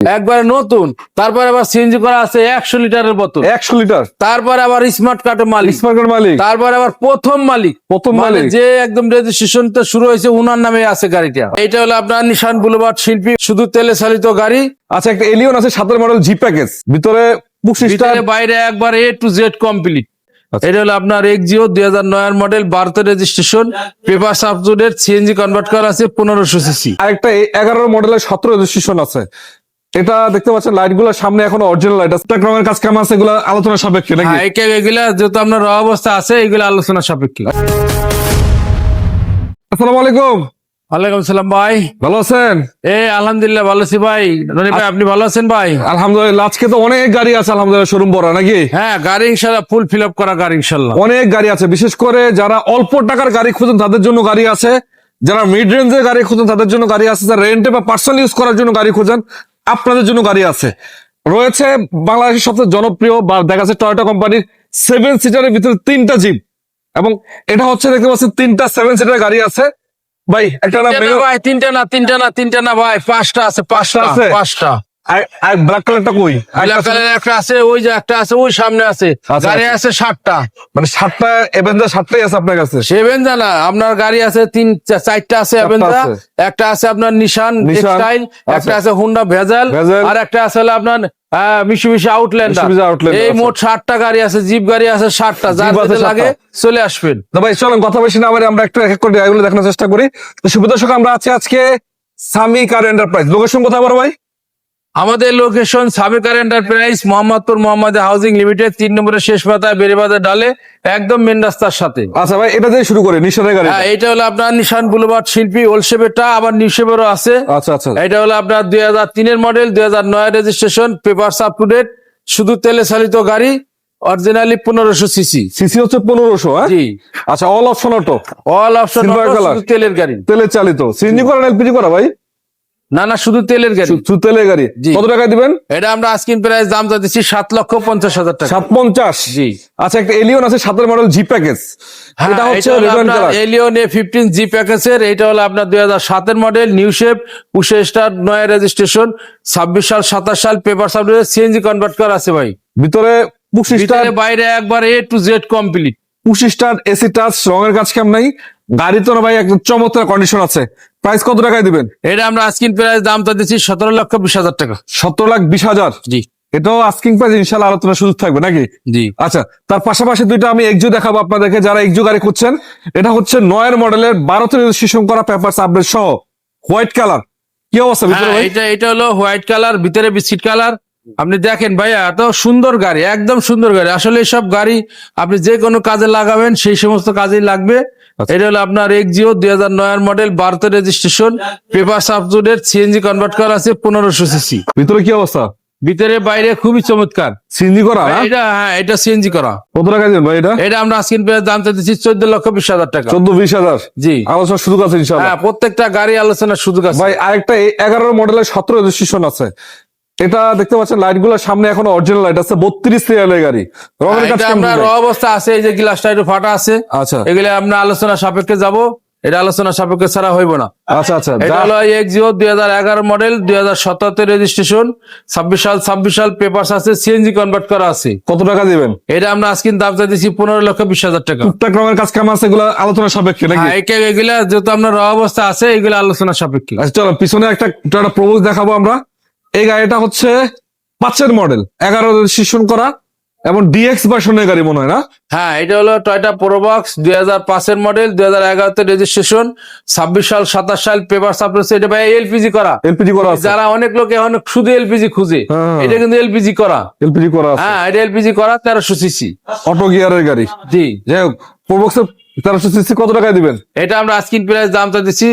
একবারে নতুন তারপর আবার সিএনজি করা আছে একশো লিটারের বোতল। একশো লিটার। তারপর আবার স্মার্ট কার্ডের মালিক। স্মার্ট কার্ড মালিক। তারপর আবার প্রথম মালিক। প্রথম মানে মালিক। যে একদম রেজিস্ট্রেশন তো শুরু হয়েছে উনার নামে আছে গাড়িটা। এটা হলো আপনার নিশান বুলবার্ড শিল্পী শুধু তেলে চালিত গাড়ি। আচ্ছা একটা এলিয়ন আছে সাতের মডেল জি প্যাকেজ ভিতরে বাইরে একবার এ টু জেড কমপ্লিট। এটা হলো আপনার এক্সিও দুই হাজার নয়ের মডেল ভারতের রেজিস্ট্রেশন পেপার সাবজুডের সিএনজি কনভার্ট করা আছে পনেরোশো সিসি আরেকটা এগারো মডেলের সতেরো রেজিস্ট্রেশন আছে। এটা দেখতে পাচ্ছেন লাইটগুলো সামনে এখন অরিজিনাল লাইট আছে। রঙের কাজ কাম আছে এগুলো আলোচনা সাপেক্ষে নাকি? হ্যাঁ এগুলা যেহেতু আপনার র অবস্থা আছে এগুলো আলোচনা সাপেক্ষে। আসসালামু আলাইকুম। ওয়ালাইকুম সালাম ভাই। ভালো আছেন? এ আলহামদুলিল্লাহ ভালো আছি ভাই। রনি ভাই আপনি ভালো আছেন ভাই? আলহামদুলিল্লাহ আজকে তো অনেক গাড়ি আছে আলহামদুলিল্লাহ শোরুম বড় নাকি? হ্যাঁ গাড়ি ইনশাল্লাহ ফুল ফিল আপ করা গাড়ি ইনশাল্লাহ অনেক গাড়ি আছে বিশেষ করে যারা অল্প টাকার গাড়ি খুঁজেন তাদের জন্য গাড়ি আছে। যারা মিড রেঞ্জের গাড়ি খুঁজেন তাদের জন্য গাড়ি আছে। যারা রেন্টে বা পার্সোনাল ইউজ করার জন্য গাড়ি খুঁজেন আপনাদের জন্য গাড়ি আছে। রয়েছে বাংলাদেশের সবচেয়ে জনপ্রিয় বা দেখা যাচ্ছে টয়োটা কোম্পানির সেভেন সিটারের ভিতরে তিনটা জিপ এবং এটা হচ্ছে দেখতে পাচ্ছেন তিনটা সেভেন সিটার গাড়ি আছে। ভাই একটা না তিনটা না ভাই তিনটা না তিনটা না তিনটা না ভাই পাঁচটা আছে পাঁচটা আছে? পাঁচটা। ব্ল্যাক কালারটা কই? ব্ল্যাক কালারের একটা আছে ওই যে একটা আছে ওই সামনে আছে। আচ্ছা, গাড়ি আছে সাতটা। মানে সাতটা সাতটাই আছে আপনার কাছে? আপনার গাড়ি আছে তিন চারটা আছে একটা আছে আপনার নিশান টেক্সটাইল একটা আচ্ছা। আছে হুন্ডা ভেজাল। আর একটা আছে হলো আপনার মিশুমিশি আউটল্যান্ডার এই মোট ষাটটা গাড়ি আছে জিপ গাড়ি আছে ষাটটা যার লাগে চলে আসবেন। ভাই চলেন কথা বেশি না আমরা একটু এক এক করে দেখানোর চেষ্টা করি। তো সুবিধা আমরা আছি আজকে সামি কার এন্টারপ্রাইজ লোকেশন কোথায় বড় ভাই? আমাদের location সাবেকার enterprise Mohammadpur Mohammad housing limited তিন নম্বরের শেষ পাতায় বেড়েবাজার ডালে একদম মেন রাস্তার সাথে। আচ্ছা ভাই এটা দিয়ে শুরু করে নিশানের গাড়ি হ্যাঁ এটা হলো আপনার নিশান বুলবার্ড শিল্পী ওলশেপেরটা আবার নিউশেপেরও আছে। আচ্ছা আচ্ছা। এটা হলো আপনার দুই হাজার তিনের মডেল দুই হাজার নয় registration paper up to date শুধু তেলে চালিত গাড়ি অরিজিনালি পনেরোশো সিসি সিসি হচ্ছে পনেরোশো হ্যাঁ? জি। আচ্ছা all option auto all option তেলের গাড়ি। তেলে চালিত। সিএনজি করা এলপিজি করা ভাই? না না শুধু তেলের গাড়ি। শু- শুধু তেলে গাড়ি। কত টাকা দিবেন? এটা আমরা আজকিন প্রাইস দাম দিচ্ছি সাত লক্ষ পঞ্চাশ হাজার টাকা। সাত পঞ্চাশ জি। আচ্ছা একটা এলিয়ন আছে সাতের মডেল জি প্যাকেজ এটা হচ্ছে এলিয়ন এ ফিফটিন জি প্যাকেজের এটা হলো আপনার দুই হাজার সাতের মডেল নিউ শেপ উশে স্টার নয় রেজিস্ট্রেশন ছাব্বিশ সাল সাতাশ সাল পেপার সাবজেক্ট সিএনজি কনভার্ট করা আছে ভাই। ভিতরে বাইরে একবার A to Z complete push star AC touch রঙের কাজ কেমন নাই? গাড়ি তো না ভাই একদম চমৎকার কন্ডিশন আছে। প্রাইস কত টাকায় দিবেন? এটা আমরা আজকিন প্রাইস দামটা দিচ্ছি সতেরো লক্ষ বিশ হাজার টাকা। সতেরো লাখ বিশ হাজার? জি। এটাও আস্কিং প্রাইস ইনশাল্লাহ আলোচনার সুযোগ থাকবে নাকি? জি। আচ্ছা তার পাশাপাশি দুইটা আমি এক্সু দেখাবো আপনাদেরকে যারা এক্সু গাড়ি খুঁজছেন। এটা হচ্ছে নয়ের মডেলের বারোতে রেজিস্ট্রেশন করা পেপার আপডেট সহ হোয়াইট কালার কি অবস্থা ভিতরে হ্যাঁ, এটা এটা হলো হোয়াইট কালার ভিতরে বিস্কিট কালার আপনি দেখেন ভাইয়া এত সুন্দর গাড়ি একদম সুন্দর গাড়ি। আসলে সব গাড়ি আপনি যে কোনো কাজে লাগাবেন সেই সমস্ত কাজেই লাগবে। আচ্ছা। এটা হলো আপনার এক্সিও দুই হাজার নয়ের মডেল ভারতের রেজিস্ট্রেশন পেপার সাবজুডের সিএনজি কনভার্ট করা আছে পনেরোশো সিসি ভিতরে কি অবস্থা? ভিতরে বাইরে খুবই চমৎকার। সিএনজি করা এটা হ্যাঁ এটা সিএনজি করা। কত টাকা দিবেন ভাই এটা? এটা আমরা আজকের দাম দিচ্ছি চোদ্দ লক্ষ বিশ হাজার টাকা। চোদ্দ বিশ হাজার? জি। আলোচনার সুযোগ আছে ইনশাল্লাহ হ্যাঁ প্রত্যেকটা গাড়ি আলোচনার সুযোগ আছে। ভাই আরেকটা এগারো মডেলের সতেরো রেজিস্ট্রেশন আছে। এটা দেখতে পাচ্ছেন লাইটগুলো সামনে এখন অরিজিনাল লাইট আছে বত্রিশ সিরিয়ালের গাড়ি। রঙের কাজ আমরা র অবস্থা আছে এই যে গ্লাসটা একটু ফাটা আছে। আচ্ছা। এগুলো আমরা আলোচনা সাপেক্ষে যাব এটা আলোচনা সাপেক্ষে ছাড়া হইব না। আচ্ছা আচ্ছা এটা হলো এক্সিও দুই হাজার এগারো মডেল দুই হাজার সতেরোতে রেজিস্ট্রেশন ছাব্বিশ সাল ছাব্বিশ সাল আছে সিএনজি কনভার্ট করা আছে। কত টাকা দিবেন? এটা আমরা আজকে দাম চাইতেছি পনেরো লক্ষ বিশ হাজার টাকা। টুকটাক রঙের কাজ কেমন আছে এগুলো আলোচনা সাপেক্ষে নাকি? হ্যাঁ এগুলা যেহেতু আপনার অবস্থা আছে এগুলো আলোচনা সাপেক্ষে। আচ্ছা চলো পিছনে একটা একটা প্রবোজ দেখাবো আমরা। এই গাড়িটা হচ্ছে পাঁচের মডেল এগারো রেজিস্ট্রেশন করা এবং ডিএক্স ভার্সনের গাড়ি মনে হয় না? হ্যাঁ এটা হলো টয়টা প্রোবক্স দুই হাজার পাঁচের মডেল দুই হাজার এগারোতে রেজিস্ট্রেশন ছাব্বিশ সাল সাতাশ সাল পেপার সাপ্রেস এটা ভাই এলপিজি করা। এলপিজি করা আছে। যারা অনেক লোক এখন শুধু এলপিজি খুঁজে। হ্যাঁ। এটা কিন্তু এলপিজি করা। এলপিজি করা হ্যাঁ এটা এলপিজি করা তেরোশো সিসি অটো গিয়ারের গাড়ি। জি। যাই হোক প্রবক্সের তেরোশো সিসি কত টাকা দিবেন? এটা আমরা প্রাইস দামটা দিচ্ছি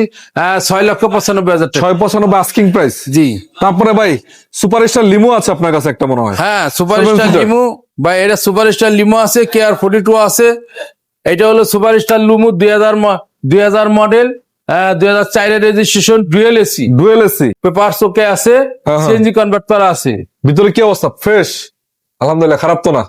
ছয় লক্ষ পঁচানব্বই হাজার টাকা। ছয় পঁচানব্বই আস্কিং প্রাইস জি। তারপরে ভাই সুপার স্টার লিমো আছে আপনার কাছে একটা মনে হয়। হ্যাঁ সুপার স্টার। লিমু বা এটা সুপার স্টার লিমু আছে কে আর ফোর্টি টু আছে। এটা হলো সুপার স্টার লিমু দুই হাজার দুই হাজার মডেল দুই হাজার চারের registration dual AC dual AC paper আছে হ্যাঁ, হ্যাঁ। সিএনজি কনভার্ট করা আছে। ভিতরে কি অবস্থা? ফ্রেশ আলহামদুলিল্লাহ খারাপ তো না।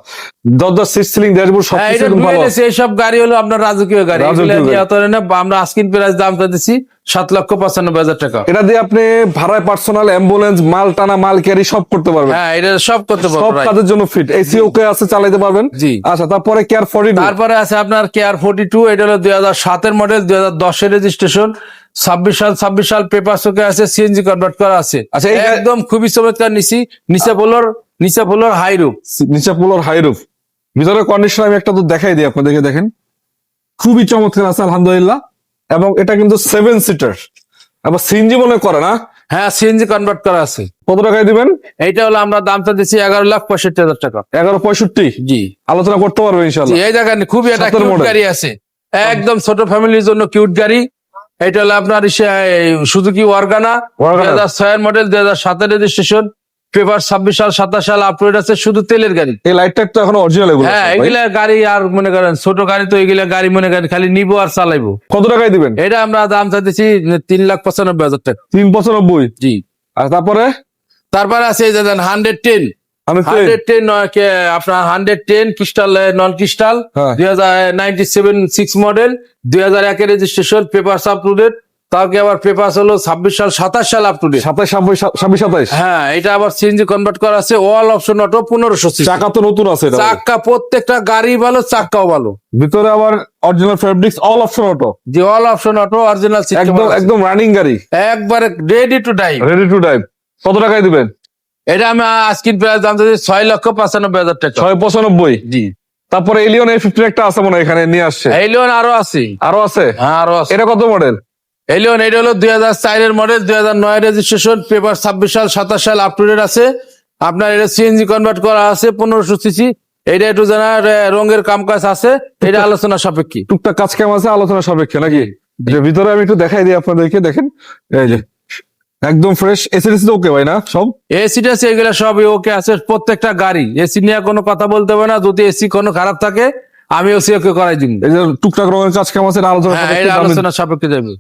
দরজা সিট সিলিং ড্যাশবোর্ড সব হ্যাঁ কিছু ভালো। আছে। এইসব গাড়ি হলো আপনার রাজকীয় গাড়ি। এগুলা নিয়ে। অত না আমরা আস্কিন প্রাইস দাম দিচ্ছি সাত লক্ষ পঁচানব্বই হাজার টাকা। এটা দিয়ে আপনি ভাড়ায় পার্সোনাল অ্যাম্বুলেন্স মাল টানা মাল ক্যারি সব করতে পারবেন। হ্যাঁ এটা সব করতে সব কাজের জন্য ফিট এসি ওকে আছে চালাতে পারবেন। জি। আচ্ছা তারপরে কেয়ার ফর্টি তারপরে আছে আপনার কেয়ার ফোর্টি টু এটা হলো দুই হাজার সাতের মডেল দুই হাজার দশের রেজিস্ট্রেশন ছাব্বিশ সাল ছাব্বিশ সাল পেপার ওকে আছে সিএনজি কনভার্ট করা আছে। আচ্ছা, একদম খুবই চমৎকার নিচি নিচে ফ্লোর নিচে ফ্লোর হাই রুপ নিচে পুলোর হাই রুফ। ভিতরে কন্ডিশন আমি একটা তো দেখাই দিই আপনাদেরকে দেখেন। খুবই চমৎকার আছে আলহামদুলিল্লাহ। এবং এটা কিন্তু সেভেন সিটার আবার সিএনজি মনে করে না হ্যাঁ সিএনজি কনভার্ট করা আছে। কত টাকায় দিবেন? এইটা হলো আমরা দামটা দিচ্ছি এগারো লাখ পঁয়ষট্টি হাজার টাকা। এগারো পঁয়ষট্টি? জি। আলোচনা করতে পারবে ইনশাল্লাহ এই জায়গায় খুবই একটা কিউট গাড়ি আছে। একদম ছোট ফ্যামিলির জন্য কিউট গাড়ি। এটা হলো আপনার সুজুকি ওয়ার্গানা। দুই হাজার ছয়ের মডেল দুই হাজার সাতের রেজিস্ট্রেশন পেপার ছাব্বিশ সাল সাতাশ সাল আপলোড আছে শুধু তেলের গাড়ি। এই লাইটটা তো এখন অরিজিনাল এগুলো হ্যাঁ এগুলা গাড়ি আর মনে করেন ছোট গাড়ি তো এগুলা গাড়ি মনে করেন খালি নিবো আর চালাইবো। কত টাকায় দিবেন? এটা আমরা দাম চাইতেছি তিন লাখ পঁচানব্বই হাজার টাকা। তিন পঁচানব্বই? জি। আর তারপরে? তারপরে আছে এই যে হান্ড্রেড টেন হান্ড্রেড টেন আপনার hundred ten crystal non crystal. দুই হাজার নাইনটি সেভেন সিক্স মডেল দুই হাজার একের রেজিস্ট্রেশন পেপার ডেট তাকে আবার পেপার হলো ছাব্বিশ সাল সাতাশ সাল আপ টু ডেট সাতাশ ছাব্বিশ সাতাইশ? হ্যাঁ এটা আবার সিএনজি কনভার্ট করা আছে অল অপশন অটো পনেরোশো চাকা তো নতুন আছে চাক্কা প্রত্যেকটা গাড়ি ভালো চাক্কাও ভালো। ভিতরে আবার original fabrics all option auto যে অল অপশন অটো অরিজিনাল একদম একদম রানিং গাড়ি। একবারে ready to drive ready to drive কত টাকায় দিবেন? এটা আমি আজকিন প্রাইস দাম দিচ্ছি ছয় লক্ষ পঁচানব্বই হাজার টাকা। ছয় পঁচানব্বই? জি। তারপরে এলিয়ন এ ফিফটি একটা আছে মনে হয় এখানে নিয়ে আসছে। এই লোন আরও আছে। আরও আছে? হ্যাঁ আরও আছে। এটা কত মডেল এলিয়ন এটা হলো দুই হাজার চারের মডেল দুই হাজার নয় রেজিস্ট্রেশন পেপার ছাব্বিশ সাল সাতাশ সাল আপ টু ডেট আছে। আপনার এটা সিএনজি কনভার্ট করা আছে পনেরোশো সিসি। এটা একটু জানার রঙের কাম কাজ আছে এটা আলোচনা সাপেক্ষে। টুকটাক কাজ কাম আছে আলোচনা সাপেক্ষে নাকি? ভিতরে আমি একটু দেখাই দিই আপনাদেরকে দেখেন। এই যে একদম ফ্রেশ এসিডিসি তো ওকে ভাই না সব? এসি টেসি এগুলো সবই ওকে আছে প্রত্যেকটা গাড়ি। এসি নিয়ে কোনো কথা বলতে হবে না যদি এসি কোনো খারাপ থাকে আমি ওসি ওকে করাই দিন এই যে টুকটাক রঙের কাজ কাম আছে আলোচনা হ্যাঁ এটা আলোচনা সাপেক্ষে যাবে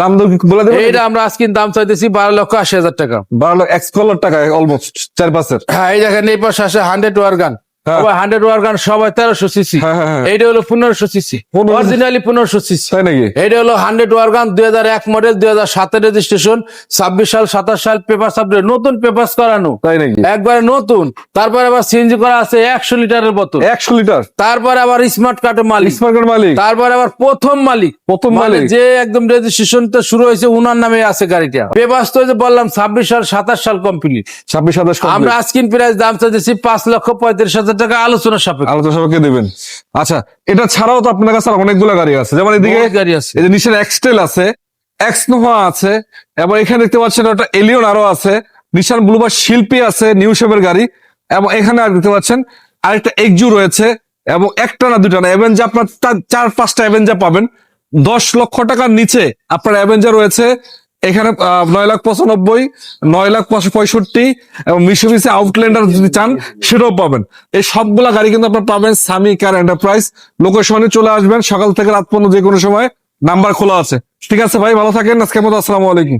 দাম দর কি বলে দেবেন? এইটা আমরা আজকে দাম চাইতেছি বারো লক্ষ আশি হাজার টাকা। বারো লক্ষ এক্স কলার টাকা অলমোস্ট চার পাঁচের। হ্যাঁ এই দেখেন এই পাশে আসে হান্ড্রেড ওয়ার গান হান্ড্রেড ওয়ার সবাই তেরোশো সিসি। এইটা হলো পনেরোশো সিসি। অরিজিনালি পনেরোশো সিসি। এটা হলো হান্ড্রেড ওয়ার দুই হাজার এক মডেল দুই হাজার সাতের রেজিস্ট্রেশন ছাব্বিশ সাল সাতাশ সাল পেপার সাবজেক্ট নতুন পেপার করানো। একবারে নতুন। তারপরে আবার সিএনজি করা আছে একশো লিটারের বোতল। একশো লিটার? তারপরে আবার স্মার্ট কার্ডের মালিক। স্মার্টের মালিক। তারপরে আবার প্রথম মালিক। প্রথম মানে মালিক। যে একদম রেজিস্ট্রেশন শুরু হয়েছে উনার নামে আছে গাড়িটা। পেপার তো যে বললাম ছাব্বিশ সাল সাতাশ সাল কমপ্লিট ছাব্বিশ সাতাশ আমরা আজকিন প্রাইস দাম চাইছি পাঁচ লক্ষ পঁয়ত্রিশ হাজার টাকা আলোচনা সাপেক্ষে। আলোচনা সাপেক্ষে দেবেন। আচ্ছা এটা ছাড়াও তো আপনার কাছে অনেকগুলো গাড়ি আছে। যেমন এদিকে গাড়ি আছে। এই যে এক্সটেল আছে এক্স নোভা আছে এবং এখানে দেখতে পাচ্ছেন একটা এলিয়ন আরও আছে নিশান ব্লুবার শিল্পী আছে নিউ শেপের গাড়ি এবং এখানে আর দেখতে পাচ্ছেন আরেকটা এক্সজু রয়েছে এবং একটা না দুটা না অ্যাভেঞ্জার আপনার চার- পাঁচটা অ্যাভেঞ্জার পাবেন। দশ লক্ষ টাকার নিচে আপনার অ্যাভেঞ্জার রয়েছে এখানে নয় লাখ পঁচানব্বই, নয় লাখ পঁয়ষট্টি এবং মিশুবিসি আউটল্যান্ডার যদি চান, সেটাও পাবেন। এই সবগুলা গাড়ি কিন্তু আপনার পাবেন সামি কার এন্টারপ্রাইজ লোকেশনে চলে আসবেন, সকাল থেকে রাত পর্যন্ত যে কোনো সময় নাম্বার খোলা আছে। ঠিক আছে ভাই, ভালো থাকেন, আজকের মতো আসসালামু আলাইকুম।